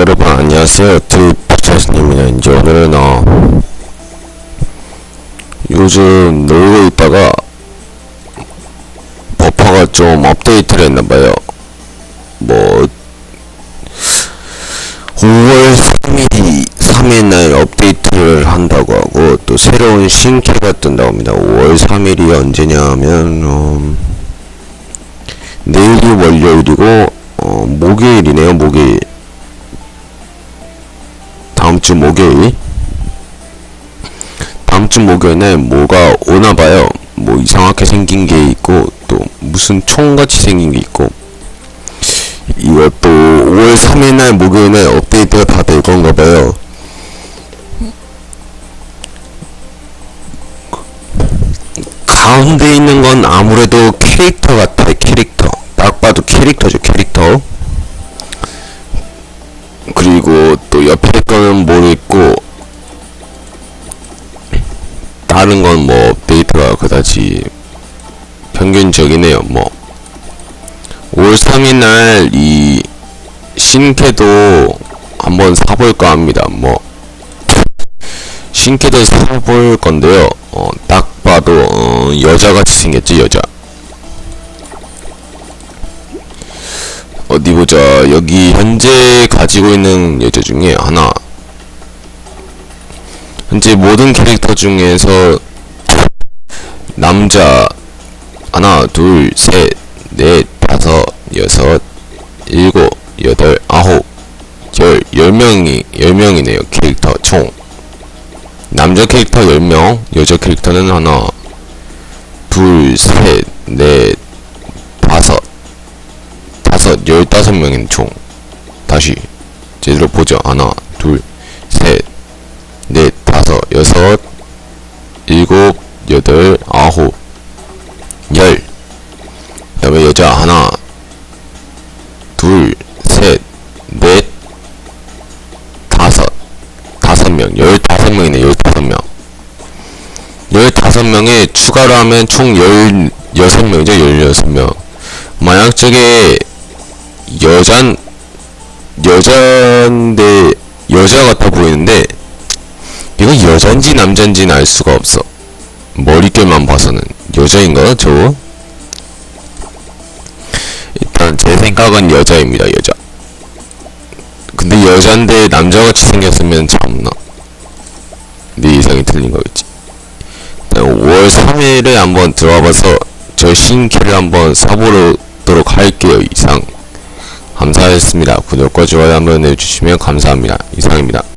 여러분 안녕하세요. 트리프차스님입니다 이제 오늘은 어 요즘 놀고 있다가 버퍼가 좀 업데이트를 했나봐요. 뭐 5월 3일이 3일날 업데이트를 한다고 하고 또 새로운 신캐가 뜬다고 합니다. 5월 3일이 언제냐면 어, 내일이 월요일이고 어, 목요일이네요 목요일 다음 주 목요일. 다음 주 목요일에 뭐가 오나 봐요. 뭐 이상하게 생긴 게 있고 또 무슨 총같이 생긴 게 있고. 이것도 5월 3일 날 목요일에 업데이트가 다될 건가 봐요. 가운데 있는 건 아무래도 캐릭터 같아 캐릭터. 딱 봐도 캐릭터죠 캐릭터 거는 모르겠고 다른 건 뭐 업데이트가 그다지 평균적이네요. 뭐 5월 3일 날 이 신캐도 한번 사볼까 합니다. 뭐 신캐도 사볼 건데요. 어, 딱 봐도 어, 여자같이 생겼지 여자. 어디 보자. 여기 현재 가지고 있는 여자 중에 하나 현재 모든 캐릭터 중에서 남자 하나 둘 셋 넷 다섯 여섯 일곱 여덟 아홉 열 열명이 열명이네요 캐릭터 총 남자 캐릭터 10명, 여자 캐릭터는 하나, 둘, 셋, 넷, 다섯, 다섯, 열다섯 명인 총. 다시, 제대로 보죠. 하나, 둘, 셋, 넷, 여섯, 일곱, 여덟, 아홉, 열. 그 다음에 여자 하나, 둘, 셋, 넷, 다섯, 다섯 명, 열다섯 명이네, 열다섯 명. 열다섯 명에 추가로 하면 총 열여섯 명이죠, 열여섯 명. 만약 저게 여잔, 여잔데, 여자 같아 보이는데, 이건 여잔지 남잔지는 알 수가 없어. 머릿결만 봐서는. 여자인가, 저거? 일단 제 생각은 여자입니다, 여자. 근데 여잔데 남자같이 생겼으면 참나 내 이상이 틀린 거겠지 5월 3일에 한번 들어와봐서 저 신캐를 한번 사보도록 할게요 이상 감사했습니다 구독과 좋아요 한번 해주시면 감사합니다 이상입니다